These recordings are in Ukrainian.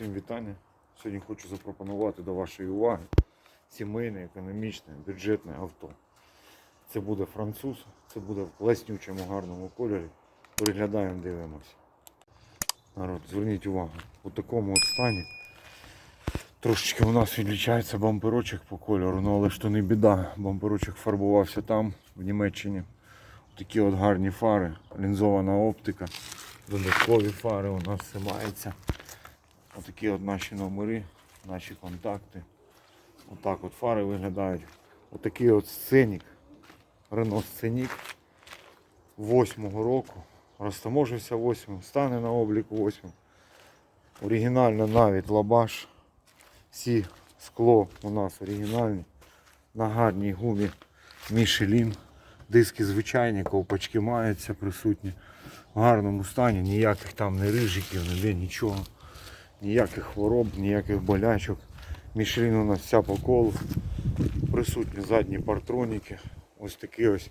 Всім вітання. Сьогодні хочу запропонувати до вашої уваги сімейне, економічне, бюджетне авто. Це буде француз, це буде в класнючому гарному кольорі. Переглядаємо, дивимося. Народ, зверніть увагу, у такому от стані. Трошечки у нас відлічається бамперочок по кольору, ну але ж то не біда. Бамперочок фарбувався там, в Німеччині. Такі от гарні фари, лінзована оптика, додаткові фари у нас все мається. Отакі от наші номери, наші контакти. Отак от фари виглядають. Отакий от сценік. Рено Сценік 8-го року. Розтаможився 8 стане на обліку 8 Оригінально навіть лабаш. Всі скло у нас оригінальні. На гарній гумі Мішелін. Диски звичайні, ковпачки маються присутні. В гарному стані, ніяких там не рижиків, ніде нічого. Ніяких хвороб, ніяких болячок. Мішелін у нас вся по колу. Присутні задні партроніки. Ось такий ось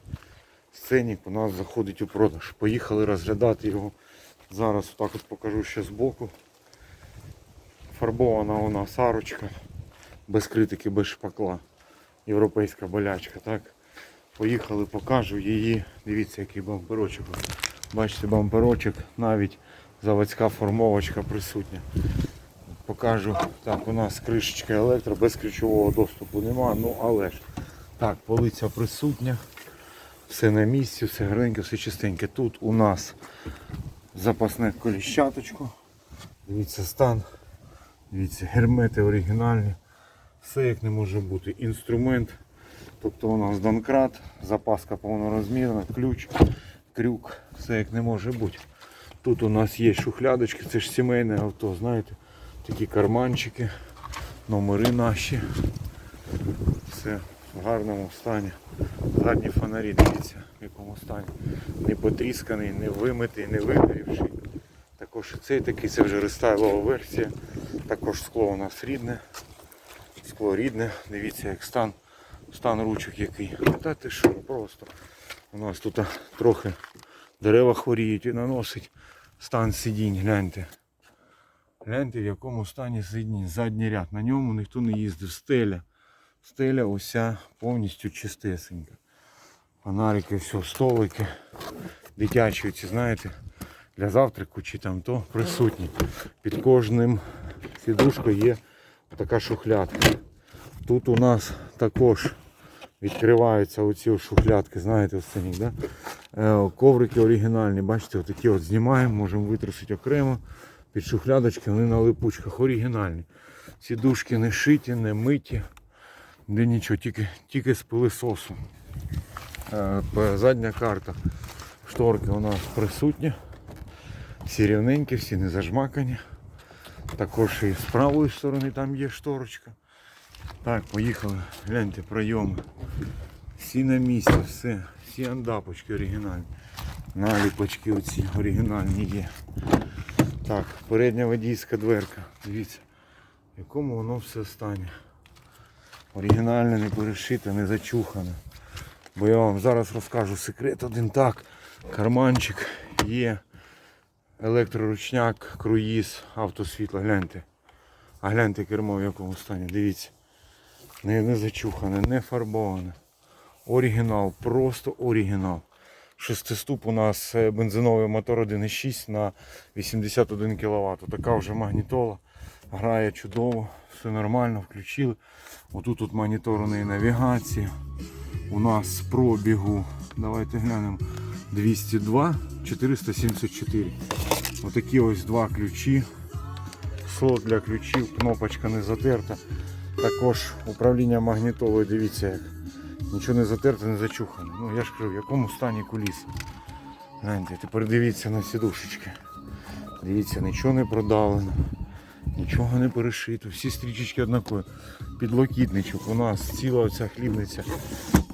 сценік у нас заходить у продаж. Поїхали розглядати його. Зараз отак от покажу ще збоку. Фарбована у нас арочка. Без критики, без шпакла. Європейська болячка. так. Поїхали, покажу її. Дивіться, який бамперочок. Бачите, бамперочок, навіть заводська формовочка присутня. Покажу. Так, у нас кришечка електро, без ключового доступу нема, ну але ж. Так, полиця присутня. Все на місці, все гарненьке, все чистеньке. Тут у нас запасне коліщаточко. Дивіться стан. Дивіться, гермети оригінальні. Все як не може бути. Інструмент. Тобто у нас донкрат, запаска повнорозмірна, ключ, крюк, все як не може бути. Тут у нас є шухлядочки, це ж сімейне авто, знаєте, такі карманчики, номери наші. Все в гарному стані. Задні фонарі, дивіться, в якому стані. Не потрісканий, не вимитий, не вигорівший. Також цей такий, це вже рестайлова версія. Також скло у нас рідне. Скло рідне, дивіться як стан. Стан ручок який. Та ти що, просто. У нас тут трохи дерева хворіють і наносить стан сидінь, гляньте. Гляньте в якому стані сидінь, задній ряд. На ньому ніхто не їздив. Стеля. Стеля уся повністю чистесенька. Фонарики, все, столики. Дитячі, ці, знаєте, для завтраку чи там то присутні. Під кожним сідушкою є така шухлядка. Тут у нас також відкриваються оці шухлядки, знаєте, ось це, да? Е, Коврики оригінальні, бачите, отакі от знімаємо, можемо витрусити окремо. Під шухлядочки вони на липучках оригінальні. Сідушки не шиті, не миті, де нічого, тільки, тільки з пилисосу. Е, Задня карта. Шторки у нас присутні. Всі рівненькі, всі не зажмакані. Також і з правої сторони там є шторочка. Так, поїхали. Гляньте, пройоми. Всі на місці, все. Всі андапочки оригінальні. Наліпочки оці оригінальні є. Так, передня водійська дверка. Дивіться, в якому воно все стані. Оригінальне, не перешите, не зачухане. Бо я вам зараз розкажу секрет один так. Карманчик є. Електроручняк, круїз, автосвітло, гляньте. А гляньте кермо в якому стані, дивіться. Не, не зачухане, не фарбоване. Оригінал, просто оригінал. Шестиступ у нас е, бензиновий мотор 1.6 на 81 кВт. Така вже магнітола. Грає чудово, все нормально, включили. Отут тут монітор у неї навігації. У нас пробігу, давайте глянемо, 202 474. Отакі ось два ключі. Слот для ключів, кнопочка не затерта. Також управління магнітолою, дивіться як. Нічого не затерте, не зачухане. Ну я ж кажу, в якому стані куліси. Гляньте, тепер дивіться на сідушечки. Дивіться, нічого не продавлено, нічого не перешито, всі стрічечки однакові. Підлокітничок у нас ціла оця хлібниця.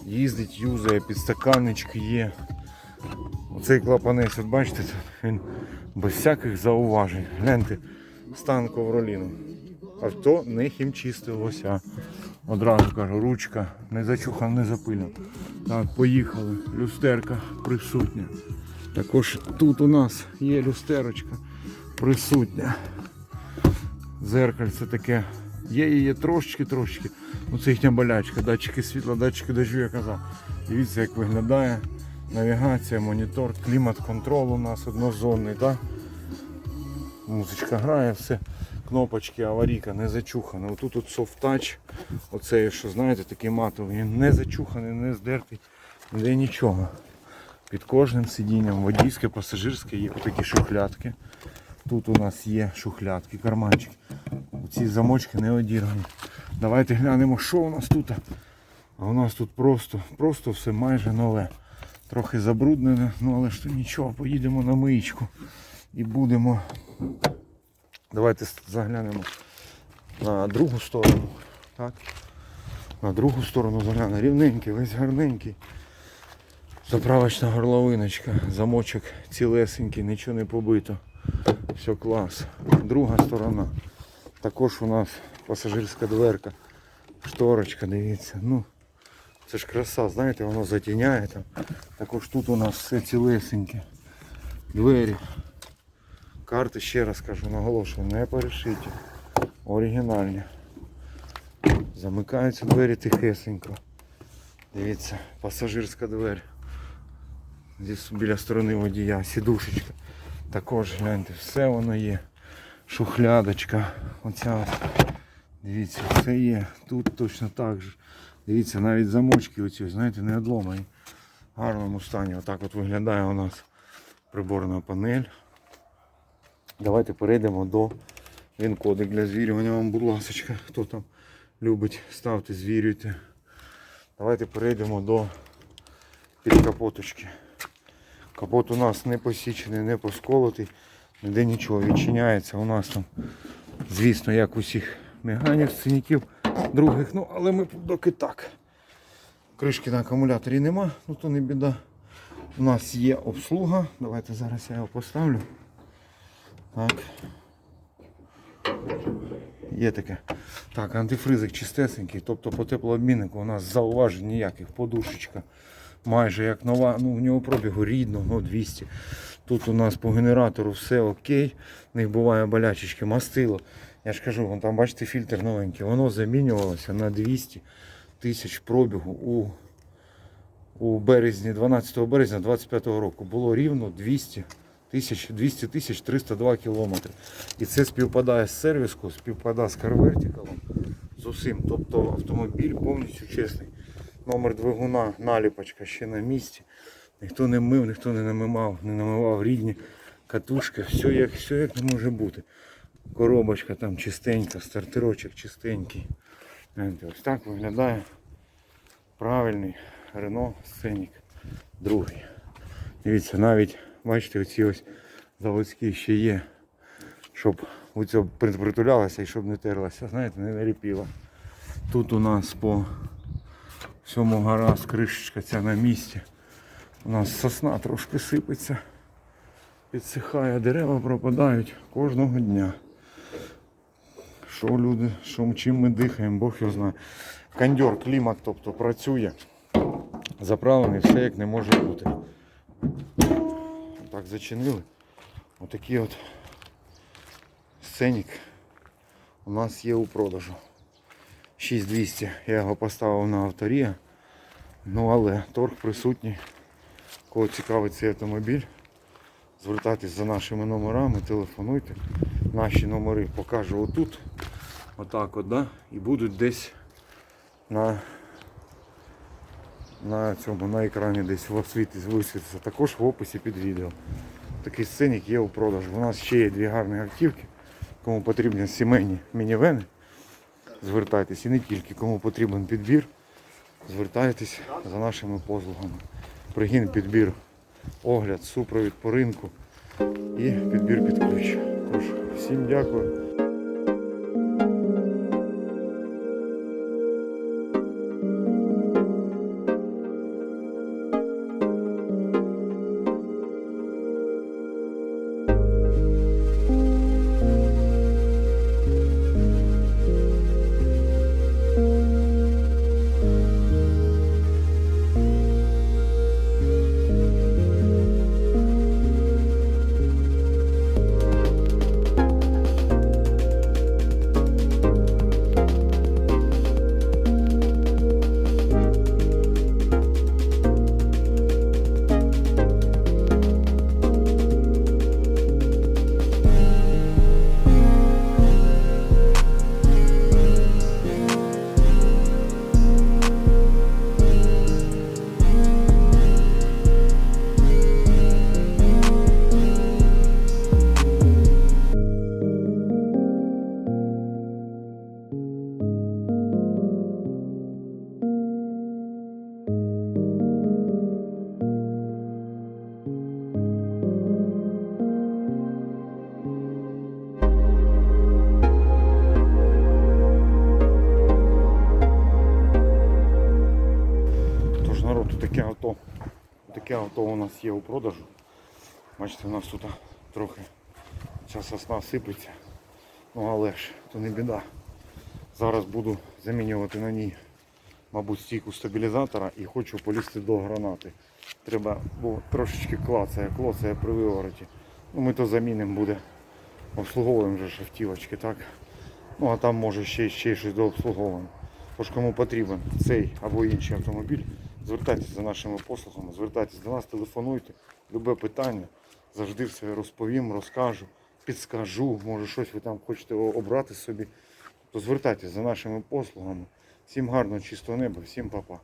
Їздить, юзає, підстаканнички є. Оцей клапанець, от бачите, він без всяких зауважень. Гляньте, стан ковроліну. Авто не хімчистилося. Одразу кажу, ручка не зачухана, не запилена. Так, поїхали. Люстерка присутня. Також тут у нас є люстерочка присутня. Зеркальце таке. Є її трошечки-трошечки. Ну це їхня болячка. Датчики світла, датчики дощу, я казав. Дивіться, як виглядає. Навігація, монітор, клімат-контрол у нас однозонний, так? Музичка грає, все. Кнопочки, аварійка не зачухана. Отут от soft touch. Оце, що знаєте, такий матовий, не зачуханий, не здертий, ніде нічого. Під кожним сидінням водійське, пасажирське є отакі шухлядки. Тут у нас є шухлядки, карманчики. Ці замочки не одіргані. Давайте глянемо, що у нас тут. А у нас тут просто, просто все майже нове. Трохи забруднене, ну але ж то нічого, поїдемо на миєчку і будемо. Давайте заглянемо на другу сторону. Так? На другу сторону заглянемо. Рівненький, весь гарненький. Заправочна горловиночка, замочок цілесенький, нічого не побито. Все клас. Друга сторона. Також у нас пасажирська дверка. Шторочка, дивіться. Ну, це ж краса, знаєте, воно затіняє там. Також тут у нас все цілесеньке. Двері. Карти, ще раз кажу, наголошую, не перешиті. Оригінальні. Замикаються двері тихесенько. Дивіться, пасажирська двері. Здесь біля сторони водія, сідушечка. Також гляньте, все воно є. Шухлядочка. Оця. Дивіться, все є. Тут точно так же. Дивіться, навіть замочки оці, знаєте, не одломані. В гарному стані. Отак от виглядає у нас приборна панель. Давайте перейдемо до він-кодик для звірювання. Вам, будь ласка, хто там любить, ставте, звірюйте. Давайте перейдемо до підкапоточки. Капот у нас не посічений, не посколотий, ніде нічого відчиняється. У нас там, звісно, як усіх меганів, синяків других, ну але ми доки так. Кришки на акумуляторі нема, ну то не біда. У нас є обслуга. Давайте зараз я його поставлю. Так. Є таке. Так, антифризик чистесенький, тобто по теплообміннику у нас зауважень ніяких, подушечка майже як нова, ну в нього пробігу рідного 200. Тут у нас по генератору все окей. В них буває болячечки, мастило. Я ж кажу, вон там бачите фільтр новенький. Воно замінювалося на 200 тисяч пробігу у, у березні, 12 березня 25 року. Було рівно 200 тисяч 200 тисяч 302 кілометри. І це співпадає з сервіском, співпадає з карвертикалом, з усім. Тобто автомобіль повністю чесний. Номер двигуна, наліпочка ще на місці. Ніхто не мив, ніхто не намивав, не намивав рідні катушки. Все як, все як не може бути. Коробочка там чистенька, стартерочок чистенький. Ось так виглядає правильний Renault Scenic другий. Дивіться, навіть бачите, оці ось заводські ще є, щоб оце притулялося і щоб не терлося, знаєте, не наліпіло. Тут у нас по всьому гаразд, кришечка ця на місці. У нас сосна трошки сипеться, підсихає, дерева пропадають кожного дня. Що люди, що чим ми дихаємо, Бог його знає. Кондьор, клімат, тобто працює. Заправлений, все як не може бути. Так зачинили. Отакий от сценік у нас є у продажу. 6200. Я його поставив на авторія. Ну але торг присутній. Кого цікавить цей автомобіль, звертайтесь за нашими номерами, телефонуйте. Наші номери покажу отут. Отак от, да? І будуть десь на на цьому на екрані десь висвітиться. Також в описі під відео. Такий сценік є у продажу. У нас ще є дві гарні автівки. Кому потрібні сімейні мінівени звертайтесь і не тільки кому потрібен підбір, звертайтесь за нашими послугами. Пригін, підбір, огляд, супровід по ринку і підбір під ключ. Тож, всім дякую. Таке у нас є у продажу. Бачите, у нас тут трохи ця сосна сипеться. Ну але ж, то не біда. Зараз буду замінювати на ній, мабуть, стійку стабілізатора і хочу полізти до гранати. Треба, бо трошечки клацає, клоцає при вивороті. Ну ми то замінимо буде. Обслуговуємо вже шахтівочки, так? Ну а там може ще, ще щось дообслуговуємо. Тож кому потрібен цей або інший автомобіль, звертайтеся за нашими послугами, звертайтеся до нас, телефонуйте, любе питання. Завжди все розповім, розкажу, підскажу, може щось ви там хочете обрати собі. То звертайтеся за нашими послугами. Всім гарного, чистого неба, всім па-па.